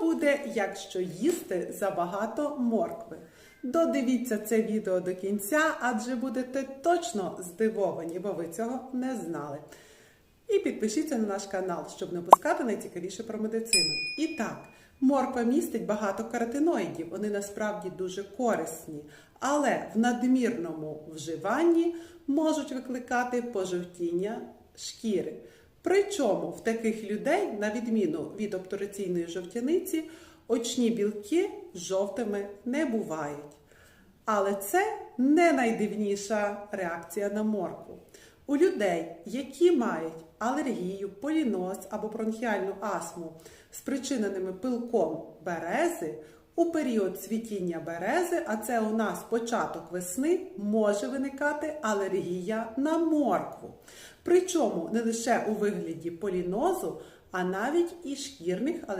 буде, якщо їсти забагато моркви? Додивіться це відео до кінця, адже будете точно здивовані, бо ви цього не знали. І підпишіться на наш канал, щоб не пускати найцікавіше про медицину. І так, морква містить багато каротиноїдів, вони насправді дуже корисні, але в надмірному вживанні можуть викликати пожовтіння шкіри. Причому в таких людей, на відміну від обтураційної жовтяниці, очні білки жовтими не бувають. Але це не найдивніша реакція на моркву. У людей, які мають алергію, поліноз або бронхіальну астму, спричиненими пилком берези, у період цвітіння берези, а це у нас початок весни, може виникати алергія на моркву. Причому не лише у вигляді полінозу, а навіть і шкірних алергій.